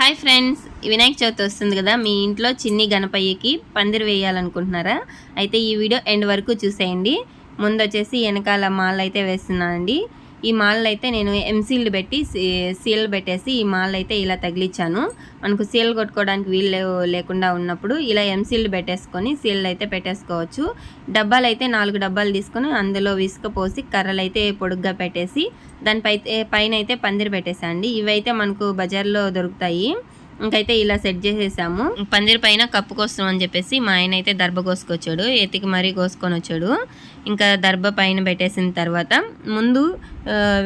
Hi friends Vinayaka Chavithi వస్తుంది కదా మీ ఇంట్లో చిన్ని గణపయ్యకి పందిరి వేయాలనుకుంటున్నారా? అయితే ఈ వీడియో ఎండ్ వరకు చూసేయండి. ముందు వచ్చేసి వెనకాల మాల్ అయితే వేస్తున్నానండి. ఈ మాల్ అయితే నేను ఎంసీల్డ్ పెట్టి సీల్ పెట్టేసి ఈ మాల్ అయితే ఇలా తగిలించాను మనకు సీల్ కొట్టుకోవడానికి వీలు లేకుండా ఉన్నప్పుడు ఇలా ఎంసీల్డ్ పెట్టేసుకొని సీల్ అయితే పెట్టేసుకోవచ్చు. డబ్బాలు అయితే నాలుగు డబ్బాలు తీసుకొని అందులో విసుకపోసి కర్రలు అయితే పొడుగ్గా పెట్టేసి దానిపై పైన అయితే పందిరి పెట్టేసండి ఇవైతే మనకు బజార్లో దొరుకుతాయి. ఇంకైతే ఇలా సెట్ చేసేసాము. పందిరి పైన కప్పు కోసం అని చెప్పేసి మా ఆయన అయితే దర్భ కోసుకొచ్చాడు. ఎత్తికి మరీ కోసుకొని వచ్చాడు. ఇంకా దర్భ పైన పెట్టేసిన తర్వాత ముందు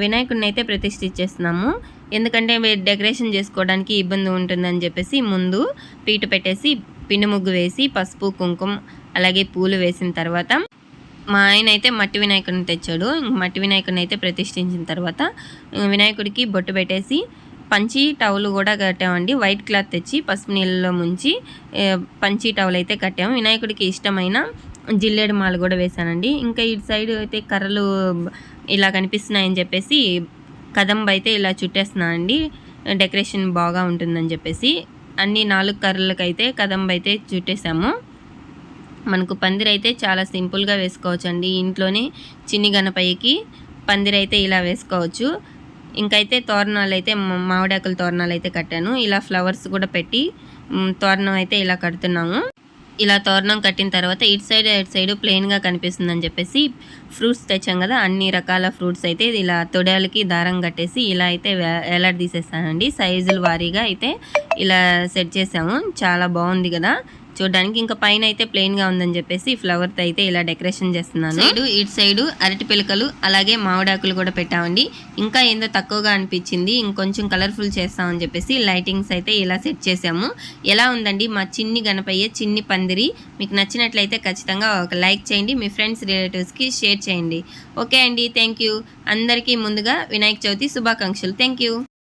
వినాయకుడిని అయితే ప్రతిష్ఠించేస్తున్నాము ఎందుకంటే డెకరేషన్ చేసుకోవడానికి ఇబ్బంది ఉంటుందని చెప్పేసి ముందు పీట పెట్టేసి పిండి ముగ్గు వేసి పసుపు కుంకుమ అలాగే పూలు వేసిన తర్వాత మా ఆయన అయితే మట్టి వినాయకుడిని తెచ్చాడు. మట్టి వినాయకుడిని అయితే ప్రతిష్ఠించిన తర్వాత వినాయకుడికి బొట్టు పెట్టేసి పంచి టవల్ కూడా కట్టామండి. వైట్ క్లాత్ తెచ్చి పసుపు నీళ్ళలో ముంచి పంచి టవల్ అయితే కట్టాము. వినాయకుడికి ఇష్టమైన జిల్లేడు మాల కూడా వేశానండి. ఇంకా ఇటు సైడ్ అయితే కర్రలు ఇలా కనిపిస్తున్నాయని చెప్పేసి కదంబ అయితే ఇలా చుట్టేస్తున్నానండి. డెకరేషన్ బాగా ఉంటుందని చెప్పేసి అన్ని నాలుగు కర్రలకైతే కదంబ అయితే చుట్టేసాము మనకు పందిరి అయితే చాలా సింపుల్గా వేసుకోవచ్చు అండి ఇంట్లోనే చిన్ని గణపయ్యకి పందిరి అయితే ఇలా వేసుకోవచ్చు. ఇంకైతే తోరణాలు అయితే మామిడాకుల తోరణాలు అయితే కట్టాను. ఇలా ఫ్లవర్స్ కూడా పెట్టి తోరణం అయితే ఇలా కడుతున్నాము. ఇలా తోరణం కట్టిన తర్వాత ఇటు సైడ్ ఇటు సైడ్ ప్లెయిన్గా కనిపిస్తుందని చెప్పేసి ఫ్రూట్స్ తెచ్చాం కదా అన్ని రకాల ఫ్రూట్స్ అయితే ఇలా తొడాలకి దారం కట్టేసి ఇలా అయితే వే- వేలాడదీసేసానండి సైజుల వారీగా అయితే ఇలా సెట్ చేసాము. చాలా బాగుంది కదా. చూడడానికి ఇంకా పైన అయితే ప్లెయిన్గా ఉందని చెప్పేసి ఫ్లవర్తో అయితే ఇలా డెకరేషన్ చేస్తున్నాను. సైడ్ ఇటు సైడ్ అరటి పిలకలు అలాగే మామిడాకులు కూడా పెట్టామండి. ఇంకా ఏందో తక్కువగా అనిపించింది. ఇంకొంచెం కలర్ఫుల్ చేస్తామని చెప్పేసి లైటింగ్స్ అయితే ఇలా సెట్ చేసాము. ఎలా ఉందండి? మా చిన్ని గణపయ్య చిన్ని పందిరి మీకు నచ్చినట్లయితే ఖచ్చితంగా ఒక లైక్ చేయండి. మీ ఫ్రెండ్స్ రిలేటివ్స్కి షేర్ చేయండి. ఓకే అండి థ్యాంక్ యూ అందరికీ ముందుగా వినాయక చవితి శుభాకాంక్షలు. Thank you